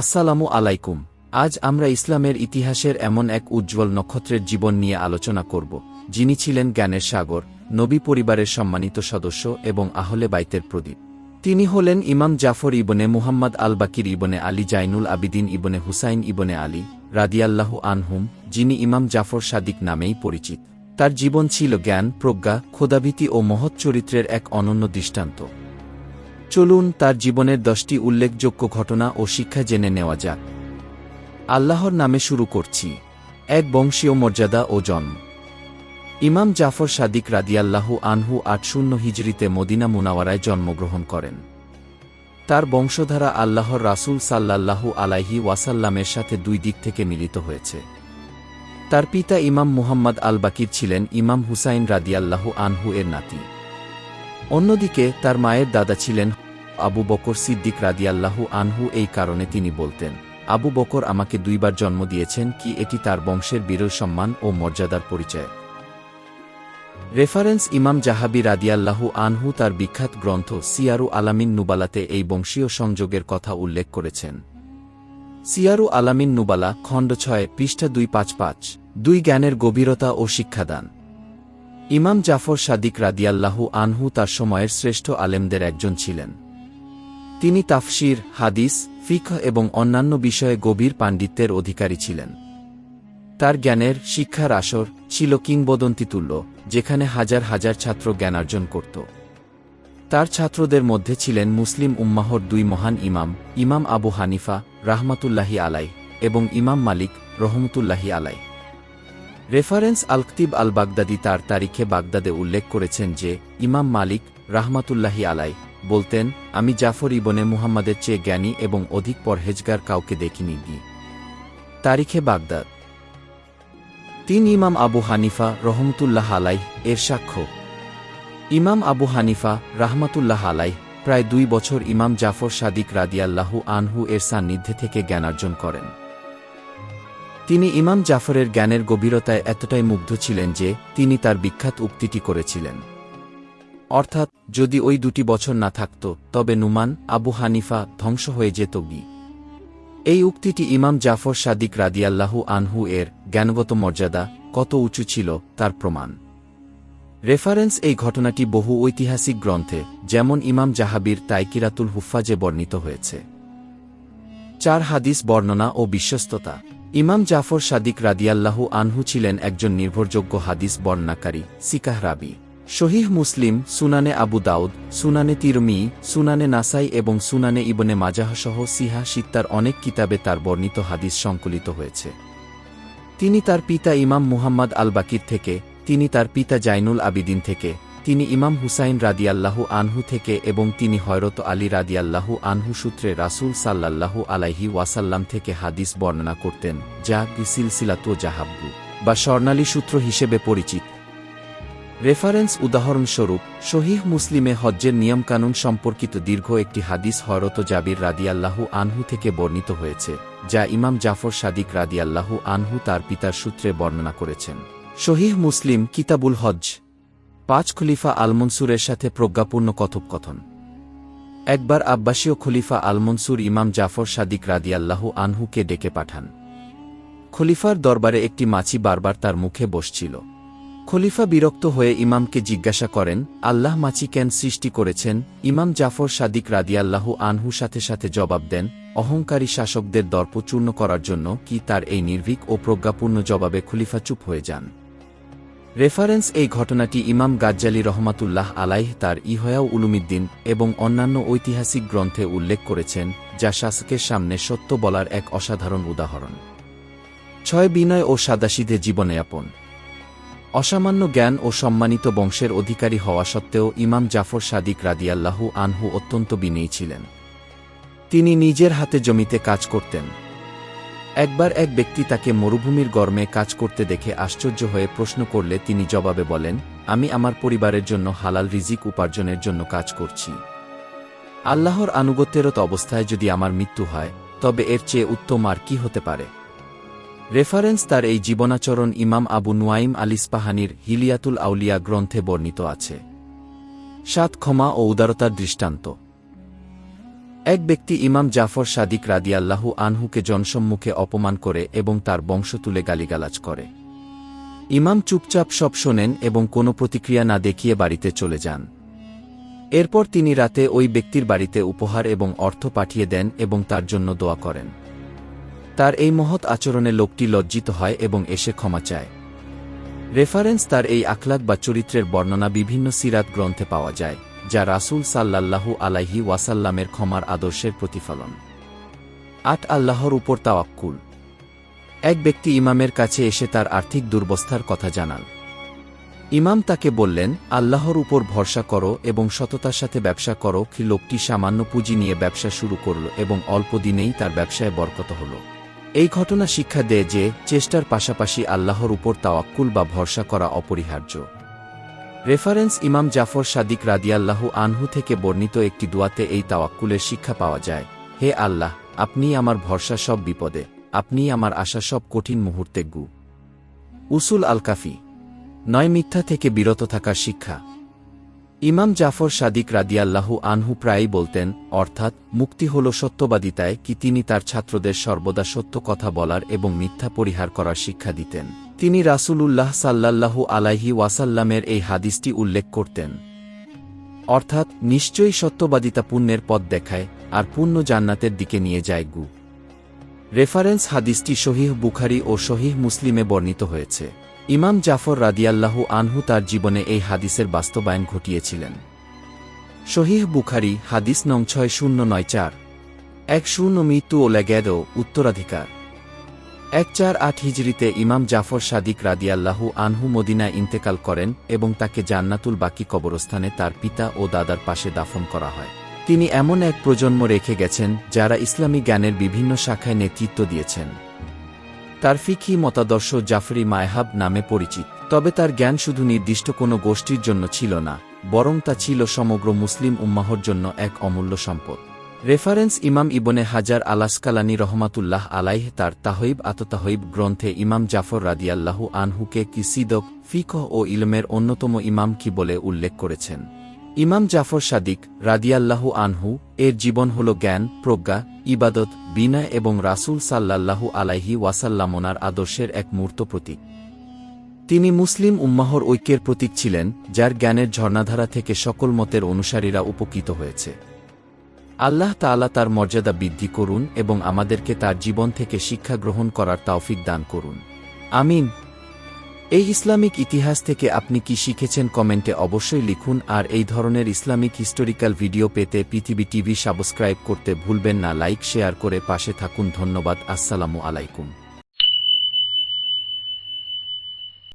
আসসালামু আলাইকুম। আজ আমরা ইসলামের ইতিহাসের এমন এক উজ্জ্বল নক্ষত্রের জীবন নিয়ে আলোচনা করব, যিনি ছিলেন জ্ঞানের সাগর, নবী পরিবারের সম্মানিত সদস্য এবং আহলে বাইতের প্রদীপ। তিনি হলেন ইমাম জাফর ইবনে মুহাম্মদ আল বাকির ইবনে আলী, জাইনুল আবিদিন ইবনে হুসাইন ইবনে আলী রাদিয়াল্লাহু আনহুম, যিনি ইমাম জাফর সাদিক নামেই পরিচিত। তার জীবন ছিল জ্ঞান, প্রজ্ঞা ক্ষোধাভীতি ও মহৎ চরিত্রের এক অনন্য দৃষ্টান্ত। চলুন তার জীবনের দশটি উল্লেখযোগ্য ঘটনা ও শিক্ষা জেনে নেওয়া যাক। আল্লাহর নামে শুরু করছি। এক বংশীয় মর্যাদা ও জন্ম। ইমাম জাফর সাদিক রাদিয়াল্লাহু আনহু আট শূন্য হিজরিতে মদিনা মুনাওয়ারায় জন্মগ্রহণ করেন। তার বংশধারা আল্লাহর রাসূল সাল্লাল্লাহু আলাইহি ওয়াসাল্লামের সাথে দুই দিক থেকে মিলিত হয়েছে। তার পিতা ইমাম মুহাম্মদ আল বাকির ছিলেন ইমাম হুসাইন রাদিয়াল্লাহু আনহু এর নাতি। অন্যদিকে তার মায়ের দাদা ছিলেন আবু বকর সিদ্দিক রাদিয়াল্লাহু আনহু এই কারণে তিনি বলতেন, আবু বকর আমাকে দুইবার জন্ম দিয়েছেন কি এটি তার বংশের বিরল সম্মান ও মর্যাদার পরিচয়? রেফারেন্স ইমাম জাহাবি রাদিয়াল্লাহু আনহু তার বিখ্যাত গ্রন্থ সিয়ারু আলামিন নুবালাতে এই বংশীয় সংযোগের কথা উল্লেখ করেছেন। সিয়ারু আলামিন নুবালা, খণ্ড ছয়, পৃষ্ঠা দুই, পাঁচ পাঁচ, দুই জ্ঞানের গভীরতা ও শিক্ষাদান। ইমাম জাফর সাদিক রাদিয়াল্লাহু আনহু তার সময়ের শ্রেষ্ঠ আলেমদের একজন ছিলেন। তিনি তাফসির, হাদিস ফিখ এবং অন্যান্য বিষয়ে গভীর পাণ্ডিত্যের অধিকারী ছিলেন। তার জ্ঞানের শিক্ষার আসর ছিল কিংবদন্তিতুল্য, যেখানে হাজার হাজার ছাত্র জ্ঞানার্জন করত। তার ছাত্রদের মধ্যে ছিলেন মুসলিম উম্মাহর দুই মহান ইমাম ইমাম আবু হানিফা, রাহমাতুল্লাহি আলাই এবং ইমাম মালিক, রহমতুল্লাহি আলাই রেফারেন্স আলকতিব আল বাগদাদি তার তারিখে বাগদাদে উল্লেখ করেছেন যে, ইমাম মালিক, রাহমাতুল্লাহি আলাই বলতেন, আমি জাফর ইবনে মুহাম্মাদের চেয়ে জ্ঞানী এবং অধিক পরহেজগার কাউকে দেখিনি গি। তারিখে বাগদাদ। তিন ইমাম আবু হানিফা রহমতুল্লাহ আলাই এর সাক্ষ্য। ইমাম আবু হানিফা রাহমাতুল্লাহ আলাই প্রায় দুই বছর ইমাম জাফর সাদিক রাদিয়াল্লাহু আনহু এর সান্নিধ্যে থেকে জ্ঞানার্জন করেন। তিনি ইমাম জাফরের জ্ঞানের গভীরতায় এতটাই মুগ্ধ ছিলেন যে তিনি তার বিখ্যাত উক্তিটি করেছিলেন। অর্থাৎ, যদি ওই দুটি বছর না থাকত, তবে নুমান, আবু হানিফা ধ্বংস হয়ে যেত গি এই উক্তিটি ইমাম জাফর সাদিক রাদিয়াল্লাহু আনহু এর জ্ঞানগত মর্যাদা, কত উঁচু ছিল, তার প্রমাণ। রেফারেন্স এই ঘটনাটি বহু ঐতিহাসিক গ্রন্থে, যেমন ইমাম জাহাবির তাইকিরাতুল হুফাজে বর্ণিত হয়েছে। চার হাদিস বর্ণনা ও বিশ্বস্ততা। ইমাম জাফর সাদিক রাদিয়াল্লাহু আনহু ছিলেন একজন নির্ভরযোগ্য হাদিস বর্ণনাকারী, সিকাহ রাবি। শহীহ মুসলিম সুনানে আবু দাউদ, সুনানে তিরমি, সুনানে নাসাই এবং সুনানে ইবনে মাজাহসহ সিহা সিত্তার অনেক কিতাবে তার বর্ণিত হাদিস সংকলিত হয়েছে। তিনি তার পিতা ইমাম মুহাম্মদ আল বাকির থেকে, তিনি তার পিতা জাইনুল আবিদিন থেকে, তিনি ইমাম হুসাইন রাদিয়াল্লাহু আনহু থেকে এবং তিনি হয়রত আলী রাদিয়াল্লাহু আনহু সূত্রে রাসুল সাল্লাল্লাহু আলাইহি ওয়াসাল্লাম থেকে হাদিস বর্ণনা করতেন, যা সিলসিলাতো জাহাব্বু, বা স্বর্ণালী সূত্র হিসেবে পরিচিত। রেফারেন্স উদাহরণস্বরূপ শহীহ মুসলিমে হজ্জের নিয়মকানুন সম্পর্কিত দীর্ঘ একটি হাদিস হরত জাবির রাদিয়াল্লাহু আনহু থেকে বর্ণিত হয়েছে, যা ইমাম জাফর সাদিক রাদিয়াল্লাহু আনহু তার পিতার সূত্রে বর্ণনা করেছেন। শহীহ মুসলিম কিতাবুল হজ্জ, পাঁচ খলিফা আলমনসুরের সাথে প্রজ্ঞাপূর্ণ কথোপকথন। একবার আব্বাসীয় খলিফা আলমনসুর ইমাম জাফর সাদিক রাদিয়াল্লাহু আনহুকে ডেকে পাঠান। খলিফার দরবারে একটি মাছি বারবার তার মুখে বসছিল। খলিফা বিরক্ত হয়ে ইমামকে জিজ্ঞাসা করেন, আল্লাহ মাছি কেন সৃষ্টি করেছেন? ইমাম জাফর সাদিক রাদিয়াল্লাহু আনহু সাথে সাথে জবাব দেন, অহংকারী শাসকদের দর্প চূর্ণ করার জন্য কি তার এই নির্ভীক ও প্রজ্ঞাপূর্ণ জবাবে খলিফা চুপ হয়ে যান। রেফারেন্স এই ঘটনাটি ইমাম গাজ্জালি রহমাতুল্লাহ আলাইহ তার ইহয়াও উলুমিদ্দিন এবং অন্যান্য ঐতিহাসিক গ্রন্থে উল্লেখ করেছেন, যা শাসকের সামনে সত্য বলার এক অসাধারণ উদাহরণ। ছয় বিনয় ও সাদাসিধে জীবনযাপন অসামান্য জ্ঞান ও সম্মানিত বংশের অধিকারী হওয়া সত্ত্বেও ইমাম জাফর সাদিক রাদিয়াল্লাহু আনহু অত্যন্ত বিনয়ী ছিলেন। তিনি নিজের হাতে জমিতে কাজ করতেন। একবার এক ব্যক্তি তাকে মরুভূমির গর্মে কাজ করতে দেখে আশ্চর্য হয়ে প্রশ্ন করলে তিনি জবাবে বলেন, আমি আমার পরিবারের জন্য হালাল রিজিক উপার্জনের জন্য কাজ করছি। আল্লাহর আনুগত্যেরত অবস্থায় যদি আমার মৃত্যু হয়, তবে এর চেয়ে উত্তম আর কি হতে পারে? রেফারেন্স তার এই জীবনাচরণ ইমাম আবু নুয়াইম আলিসপাহানির হিলিয়াতুল আউলিয়া গ্রন্থে বর্ণিত আছে। সাত ক্ষমা ও উদারতার দৃষ্টান্ত। এক ব্যক্তি ইমাম জাফর সাদিক রাদিয়াল্লাহু আনহুকে জনসম্মুখে অপমান করে এবং তার বংশ তুলে গালিগালাজ করে। ইমাম চুপচাপ সব শোনেন এবং কোনো প্রতিক্রিয়া না দেখিয়ে বাড়িতে চলে যান। এরপর তিনি রাতে ওই ব্যক্তির বাড়িতে উপহার এবং অর্থ পাঠিয়ে দেন এবং তার জন্য দোয়া করেন। তার এই মহৎ আচরণে লোকটি লজ্জিত হয় এবং এসে ক্ষমা চায়। রেফারেন্স তার এই আখলাক বা চরিত্রের বর্ণনা বিভিন্ন সিরাত গ্রন্থে পাওয়া যায়, যা রাসূল সাল্লাল্লাহু আলাইহি ওয়াসাল্লামের ক্ষমার আদর্শের প্রতিফলন। আট, আল্লাহর উপর তাওয়াক্কুল। এক ব্যক্তি ইমামের কাছে এসে তার আর্থিক দুর্বস্থার কথা জানান। ইমাম তাকে বললেন, আল্লাহর উপর ভরসা করো এবং সততার সাথে ব্যবসা করো, কি লোকটি সামান্য পুঁজি নিয়ে ব্যবসা শুরু করল এবং অল্প দিনেই তার ব্যবসায় বরকত হল। এই ঘটনা শিক্ষা দেয় যে চেষ্টার পাশাপাশি আল্লাহর উপর তাওয়াক্কুল বা ভরসা করা অপরিহার্য। রেফারেন্স ইমাম জাফর সাদিক রাদিয়াল্লাহু আনহু থেকে বর্ণিত একটি দোয়াতে এই তাওয়াক্কুলের শিক্ষা পাওয়া যায়, হে আল্লাহ, আপনি আমার ভরসা সব বিপদে, আপনি আমার আশা সব কঠিন মুহূর্তে গু। উসুল আল কাফি নয় মিথ্যা থেকে বিরত থাকার শিক্ষা। ইমাম জাফর সাদিক রাদিয়াল্লাহু আনহু প্রায়ই বলতেন, অর্থাৎ, মুক্তি হল সত্যবাদিতায় কি তিনি তার ছাত্রদের সর্বদা সত্য কথা বলার এবং মিথ্যা পরিহার করার শিক্ষা দিতেন। তিনি রাসূলুল্লাহ সাল্লাল্লাহু আলাইহি ওয়াসাল্লামের এই হাদিসটি উল্লেখ করতেন। অর্থাৎ, নিশ্চয়ই সত্যবাদিতা পুণ্যের পথ দেখায়, আর পুণ্য জান্নাতের দিকে নিয়ে যায় গু। রেফারেন্স হাদিসটি শহীহ বুখারি ও শহীহ মুসলিমে বর্ণিত হয়েছে। ইমাম জাফর রাদিয়াল্লাহু আনহু তার জীবনে এই হাদিসের বাস্তবায়ন ঘটিয়েছিলেন। শহীহ বুখারি, হাদিস নং ছয় শূন্য নয় চার। এক শূন্য মৃত্যু ও লেগ্যাদ উত্তরাধিকার। এক চার আট হিজরিতে ইমাম জাফর সাদিক রাদিয়াল্লাহু আনহু মদিনায় ইন্তেকাল করেন এবং তাকে জান্নাতুল বাকি কবরস্থানে তার পিতা ও দাদার পাশে দাফন করা হয়। তিনি এমন এক প্রজন্ম রেখে গেছেন যারা ইসলামী জ্ঞানের বিভিন্ন শাখায় নেতৃত্ব দিয়েছেন। তার ফিকি মতাদর্শ জাফরি মায়হাব নামে পরিচিত, তবে তার জ্ঞান শুধু নির্দিষ্ট কোনো গোষ্ঠীর জন্য ছিল না, বরং তা ছিল সমগ্র মুসলিম উম্মাহর জন্য এক অমূল্য সম্পদ। রেফারেন্স ইমাম ইবনে হাজার আলাসকালানি রহমাতুল্লাহ আলাইহ তার তাহইব আততাহইব গ্রন্থে ইমাম জাফর রাদিয়াল্লাহু আনহুকে কি সিদক ফিকহ ও ইলমের অন্যতম ইমাম কি বলে উল্লেখ করেছেন। ইমাম জাফর সাদিক রাদিয়াল্লাহু আনহু এর জীবন হল জ্ঞান, প্রজ্ঞা, ইবাদত বিনয় এবং রাসূল সাল্লাল্লাহু আলাইহি ওয়াসাল্লামনার আদর্শের এক মূর্ত প্রতীক। তিনি মুসলিম উম্মাহর ঐক্যের প্রতীক ছিলেন, যার জ্ঞানের ঝর্ণাধারা থেকে সকল মতের অনুসারীরা উপকৃত হয়েছে। আল্লাহ তাআলা তার মর্যাদা বৃদ্ধি করুন এবং আমাদেরকে তার জীবন থেকে শিক্ষা গ্রহণ করার তাওফিক দান করুন। আমিন। এই ইসলামিক ইতিহাস থেকে আপনি কি শিখেছেন কমেন্টে অবশ্যই লিখুন, আর এই ধরনের ইসলামিক হিস্টোরিক্যাল ভিডিও পেতে পৃথিবী টিভি সাবস্ক্রাইব করতে ভুলবেন না, লাইক, শেয়ার করে পাশে থাকুন, ধন্যবাদ, আসসালামু আলাইকুম।